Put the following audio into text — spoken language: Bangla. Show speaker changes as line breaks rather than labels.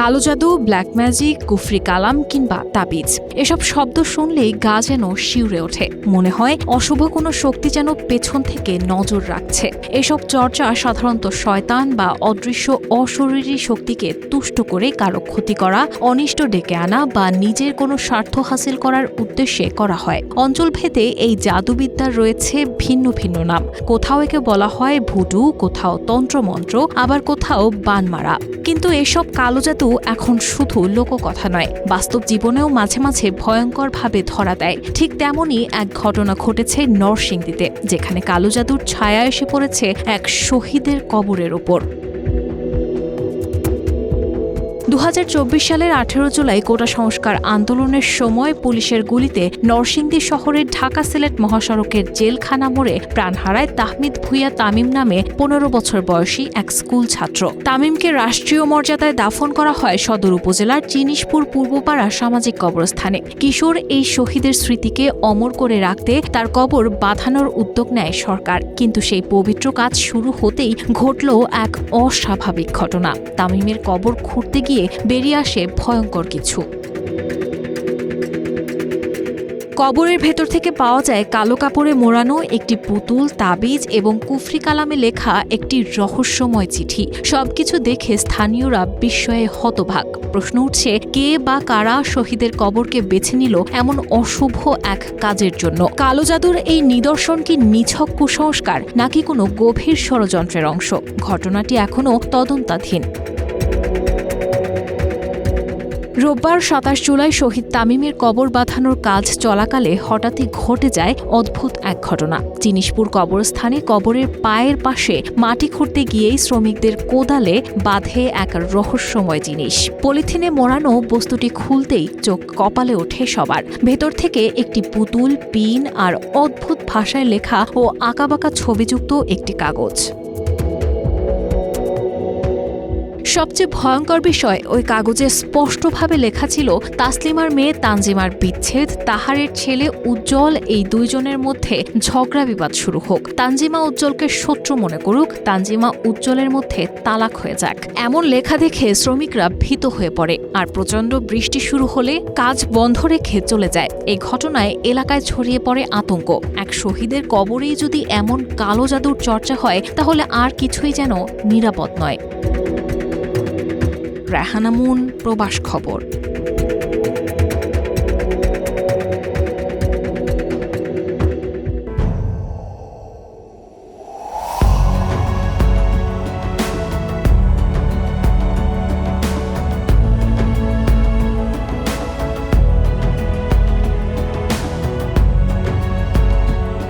কালো জাদু ব্ল্যাক ম্যাজিক কুফরি কালাম কিংবা তাবিজ। এসব শব্দ শুনলেই গা যেন শিউরে ওঠে। মনে হয় অশুভ কোনো শক্তি যেন পেছন থেকে নজর রাখছে। এসব চর্চা সাধারণত শয়তান বা অদৃশ্য অশরীরী শক্তিকে তুষ্ট করে কারও ক্ষতি করা, অনিষ্ট ডেকে আনা বা নিজের কোনো স্বার্থ হাসিল করার উদ্দেশ্যে করা হয়। অঞ্চলভেদে এই জাদুবিদ্যার রয়েছে ভিন্ন ভিন্ন নাম। কোথাও একে বলা হয় ভুডু, কোথাও তন্ত্রমন্ত্র, আবার কোথাও বানমারা। কিন্তু এসব কালো জাদু এখন শুধু লোককথা নয়, বাস্তব জীবনেও মাঝে মাঝে ভয়ঙ্করভাবে ধরা দেয়। ঠিক তেমনই এক ঘটনা ঘটেছে নরসিংদীতে, যেখানে কালো জাদুর ছায়া এসে পড়েছে এক শহীদের কবরের ওপর। দু হাজার চব্বিশ সালের আঠেরো জুলাই কোটা সংস্কার আন্দোলনের সময় পুলিশের গুলিতে নরসিংদী শহরের ঢাকা সিলেট মহাসড়কের জেলখানা মোড়ে প্রাণ হারায় তাহমিদ ভুইয়া তামিম নামে পনেরো বছর বয়সী এক স্কুল ছাত্র। তামিমকে রাষ্ট্রীয় মর্যাদায় দাফন করা হয় সদর উপজেলার চিনিশপুর পূর্বপাড়া সামাজিক কবরস্থানে। কিশোর এই শহীদের স্মৃতিকে অমর করে রাখতে তার কবর বাঁধানোর উদ্যোগ নেয় সরকার। কিন্তু সেই পবিত্র কাজ শুরু হতেই ঘটল এক অস্বাভাবিক ঘটনা। তামিমের কবর খুঁড়তে গিয়ে বেরিয়ে আসে ভয়ঙ্কর কিছু। কবরের ভেতর থেকে পাওয়া যায় কালো কাপড়ে মোড়ানো একটি পুতুল, তাবিজ এবং কুফরি কালামে লেখা একটি রহস্যময় চিঠি। সবকিছু দেখে স্থানীয়রা বিস্ময়ে হতভাগ। প্রশ্ন উঠছে, কে বা কারা শহীদের কবরকে বেছে নিল এমন অশুভ এক কাজের জন্য? কালো জাদুর এই নিদর্শন কি নিছক কুসংস্কার নাকি কোনো গভীর ষড়যন্ত্রের অংশ? ঘটনাটি এখনও তদন্তাধীন। রোববার সাতাশ জুলাই শহীদ তামিমের কবর বাঁধানোর কাজ চলাকালে হঠাৎই ঘটে যায় অদ্ভুত এক ঘটনা। জিনিসপুর কবরস্থানে কবরের পায়ের পাশে মাটি খুঁড়তে গিয়েই শ্রমিকদের কোদালে বাঁধে এক রহস্যময় জিনিস। পলিথিনে মোড়ানো বস্তুটি খুলতেই চোখ কপালে ওঠে সবার। ভেতর থেকে একটি পুতুল, পিন আর অদ্ভুত ভাষায় লেখা ও আঁকাবাঁকা ছবিযুক্ত একটি কাগজ। সবচেয়ে ভয়ঙ্কর বিষয় ওই কাগজে স্পষ্টভাবে লেখা ছিল, তাসলিমার মেয়ে তানজিমার বিচ্ছেদ, তাহারের ছেলে উজ্জ্বল, এই দুইজনের মধ্যে ঝগড়া বিবাদ শুরু হোক। তানজিমা উজ্জ্বলকে শত্রু মনে করুক, তানজিমা উজ্জ্বলের মধ্যে তালাক হয়ে যাক। এমন লেখা দেখে শ্রমিকরা ভীত হয়ে পড়ে, আর প্রচণ্ড বৃষ্টি শুরু হলে কাজ বন্ধ রেখে চলে যায়। এই ঘটনায় এলাকায় ছড়িয়ে পড়ে আতঙ্ক। এক শহীদের কবরেই যদি এমন কালো জাদুর চর্চা হয়, তাহলে আর কিছুই যেন নিরাপদ নয়। রেহানা মুন প্রবাস খবর।